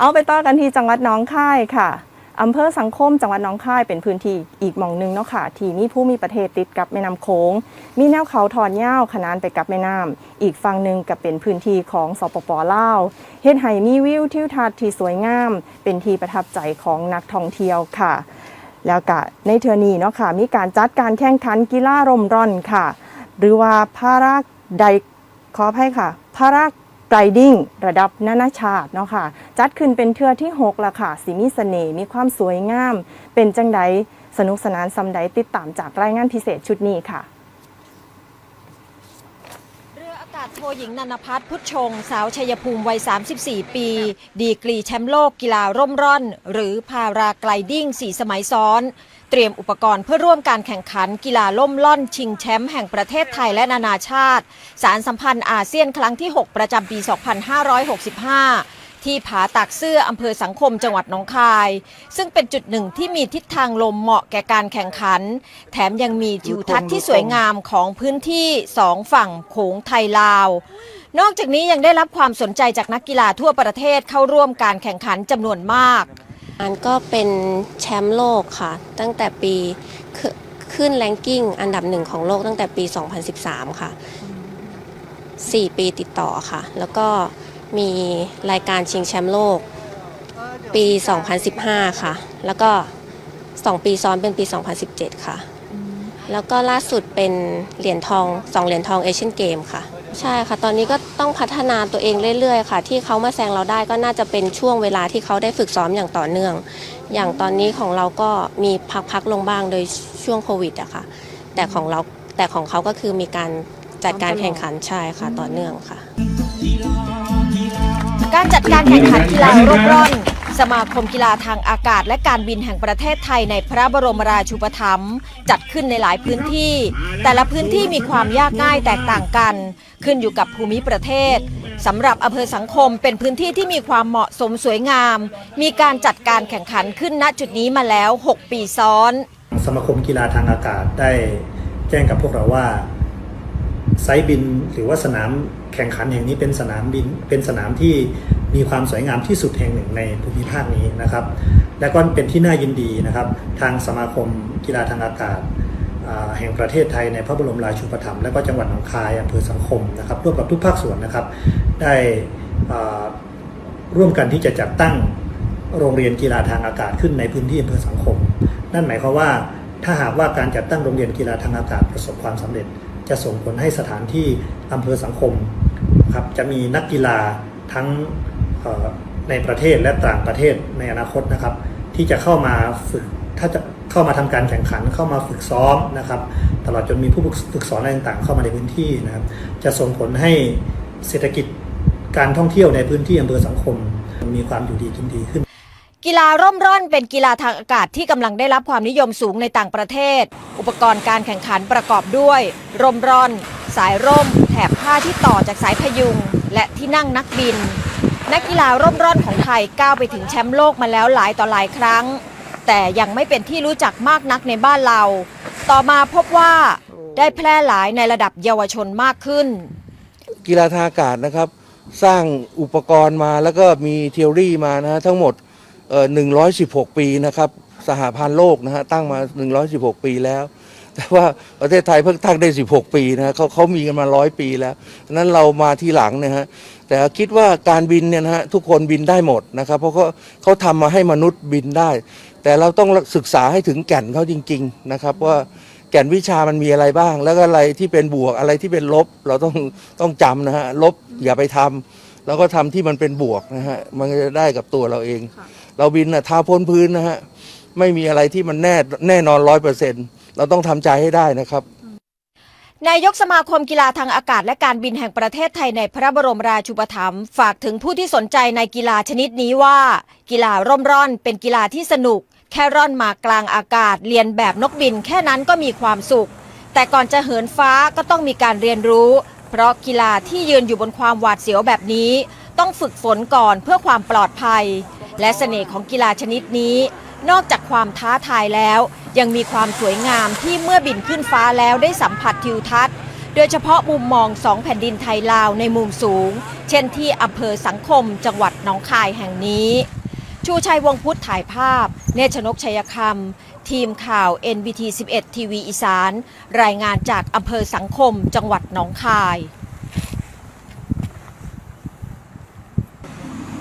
เอาไปต่อกันที่จังหวัดน้องคายค่ะอำเภอสังคมจังหวัดน้องคายเป็นพื้นที่อีกหม่องหนึ่งเนาะค่ะ ที่มีผู้มีประเทศติดกับแม่น้ำโขงมีแนวเขาถอนยาวขนานไปกับแม่น้ำอีกฝั่งหนึ่งก็เป็นพื้นที่ของสปปลาวเฮ็ดให้มีวิวทิวทัศน์ที่สวยงาม เป็นที่ประทับใจของนักท่องเที่ยวค่ะ แล้วก็ในเทือนี้เนาะค่ะ มีการจัดการแข่งขันกีฬาร่มร่อนค่ะ หรือว่าพาราไดขออภัยค่ะพารา ไกดิ้งระดับนานาชาติเนาะค่ะ จัดขึ้นเป็นเทือที่ 6 ละค่ะสีมีเสน่ห์มีความสวยงาม เป็นจังใดสนุกสนานซำใดติดตามจากรายงานพิเศษชุดนี้ค่ะเรืออากาศโทหญิงนันพัฒน์พุทธชง สาวชัยภูมิวัย 34 ปี ดีกรีแชมป์โลกกีฬาร่มร่อน หรือพาราไกลดิ้ง 4 สมัยซ้อน เตรียมอุปกรณ์เพื่อร่วมการแข่งขันกีฬาล่มล่อนชิงแชมป์แห่งประเทศไทยและนานาชาติ สารสัมพันธ์อาเซียนครั้งที่ 6 ประจำปี 2565 ที่ผาตากเสื้ออำเภอสังคมจังหวัดหนองคาย ซึ่งเป็นจุดหนึ่งที่มีทิศทางลมเหมาะแก่การแข่งขัน แถมยังมีทิวทัศน์ที่สวยงามของพื้นที่สองฝั่งโขงไทยลาวนอกจากนี้ยังได้รับความสนใจจากนักกีฬาทั่วประเทศเข้าร่วมการแข่งขันจำนวนมาก อันก็เป็นแชมป์โลกค่ะ ตั้งแต่ปีขึ้นขึ้นแรงกิ้งอันดับหนึ่งของโลกตั้งแต่ปี 2013 ค่ะ 4 ปีติดต่อค่ะ แล้วก็มีรายการชิงแชมป์โลก ปี 2015 ค่ะ แล้วก็ 2 ปีซ้อนเป็นปี 2017 ค่ะ แล้วก็ล่าสุดเป็นเหรียญทอง 2 เหรียญทองเอเชียนเกมค่ะ ใช่ค่ะ ตอนนี้ก็ต้องพัฒนาตัวเองเรื่อยๆ ค่ะ ที่เขามาแซงเราได้ก็น่าจะเป็นช่วงเวลาที่เขาได้ฝึกซ้อมอย่างต่อเนื่อง อย่างตอนนี้ของเราก็มีพักๆลงบ้างโดยช่วงโควิดอะค่ะ แต่ของเราแต่ของเขาก็คือมีการจัดการแข่งขันใช่ค่ะต่อเนื่องค่ะ การจัดการแข่งขันกีฬาร่มร่อน สมาคมกีฬาทางอากาศและการบินแห่งประเทศไทยในพระบรมราชูปถัมภ์จัดขึ้นในหลายพื้นที่ แต่ละพื้นที่มีความยากง่ายแตกต่างกัน ขึ้นอยู่กับภูมิประเทศสำหรับอำเภอสังคมเป็นพื้นที่ที่มีความเหมาะสมสวยงาม มีการจัดการแข่งขันขึ้นณจุดนี้มาแล้ว 6 ปีซ้อน สมาคมกีฬาทางอากาศได้แจ้งกับพวกเราว่า ไซต์บินหรือว่าสนามแข่งขันแห่งนี้เป็นสนามบินเป็นสนามที่มีความสวยงามที่สุดแห่งหนึ่งในภูมิภาคนี้นะครับ และก็เป็นที่น่ายินดีนะครับ ทางสมาคมกีฬาทางอากาศแห่งประเทศไทยในพระบรมราชูปถัมภ์และก็จังหวัดหนองคายอำเภอสังคมนะครับร่วมกับทุกภาคส่วนนะครับ ได้ร่วมกันที่จะจัดตั้งโรงเรียนกีฬาทางอากาศขึ้นในพื้นที่อำเภอสังคม นั่นหมายความว่าถ้าหากว่าการจัดตั้งโรงเรียนกีฬาทางอากาศประสบความสำเร็จ จะส่งผลให้สถานที่อำเภอสังคมครับจะมีนักกีฬาทั้งในประเทศและต่างประเทศในอนาคตนะครับ ที่จะเข้ามาฝึกถ้าจะเข้ามาทำการแข่งขันเข้ามาฝึกซ้อมนะครับ ตลอดจนมีผู้ฝึกสอนอะไรต่างๆ เข้ามาในพื้นที่นะครับ จะส่งผลให้เศรษฐกิจการท่องเที่ยวในพื้นที่อำเภอสังคม มีความอยู่ดีกินดีขึ้น กีฬาร่มร่อนเป็นกีฬาทางอากาศที่กำลังได้รับความนิยมสูงในต่างประเทศ อุปกรณ์การแข่งขันประกอบด้วย ร่มร่อน สายร่ม แถบผ้าที่ต่อจากสายพยุง และที่นั่งนักบิน นักกีฬาร่มร่อนของไทยก้าวไปถึงแชมป์โลกมาแล้วหลายต่อหลายครั้ง แต่ยังไม่เป็นที่รู้จักมากนักในบ้านเรา ต่อมาพบว่าได้แพร่หลายในระดับเยาวชนมากขึ้น กีฬาทางอากาศนะครับ สร้างอุปกรณ์มาแล้วก็มีเทอรี่มานะฮะทั้งหมด 116 ปีนะครับสหพันธ์โลกนะฮะตั้งมา 116 ปีแล้ว แต่ว่าประเทศไทยเพิ่งตั้งได้ 16 ปีนะเขาเขามีกันมาร้อยปีแล้วนั้นเรามาทีหลังนะฮะแต่คิดว่าการบินเนี่ยนะฮะทุกคนบินได้หมดนะครับเพราะเขาเขาทำมาให้มนุษย์บินได้ แต่เราต้องศึกษาให้ถึงแก่นเขาจริง ๆนะครับว่าแก่นวิชามันมีอะไรบ้าง แล้วก็อะไรที่เป็นบวกอะไรที่เป็นลบ เราต้องต้องจำนะฮะลบอย่าไปทำ แล้วก็ทำที่มันเป็นบวกนะฮะมันก็จะได้กับตัวเราเอง เราบินนะเท้าพ้นพื้นนะฮะไม่มีอะไรที่มันแน่แน่นอนร้อยเปอร์เซ็นต์เราต้องทำใจให้ได้นะครับนายกสมาคมกีฬาทางอากาศและการบินแห่งประเทศไทยในพระบรมราชูปถัมภ์ฝากถึงผู้ที่สนใจในกีฬาชนิดนี้ว่า กีฬาร่มร่อนเป็นกีฬาที่สนุก แค่ร่อนมากลางอากาศ เรียนแบบนกบินแค่นั้นก็มีความสุข แต่ก่อนจะเหินฟ้าก็ต้องมีการเรียนรู้ เพราะกีฬาที่ยืนอยู่บนความหวาดเสียวแบบนี้ ต้องฝึกฝนก่อนเพื่อความปลอดภัย และเสน่ห์ของกีฬาชนิดนี้ นอกจากความท้าทายแล้ว ยังมีความสวยงามที่เมื่อบินขึ้นฟ้าแล้วได้สัมผัสทิวทัศน์ โดยเฉพาะมุมมองสองแผ่นดินไทยลาวในมุมสูง เช่นที่อำเภอสังคมจังหวัดหนองคายแห่งนี้ ชูชัยวงพุทธถ่ายภาพ เนชนกชัยคำ ทีมข่าว NBT 11 ทีวีอีสาน รายงานจากอำเภอสังคม จังหวัดหนองคาย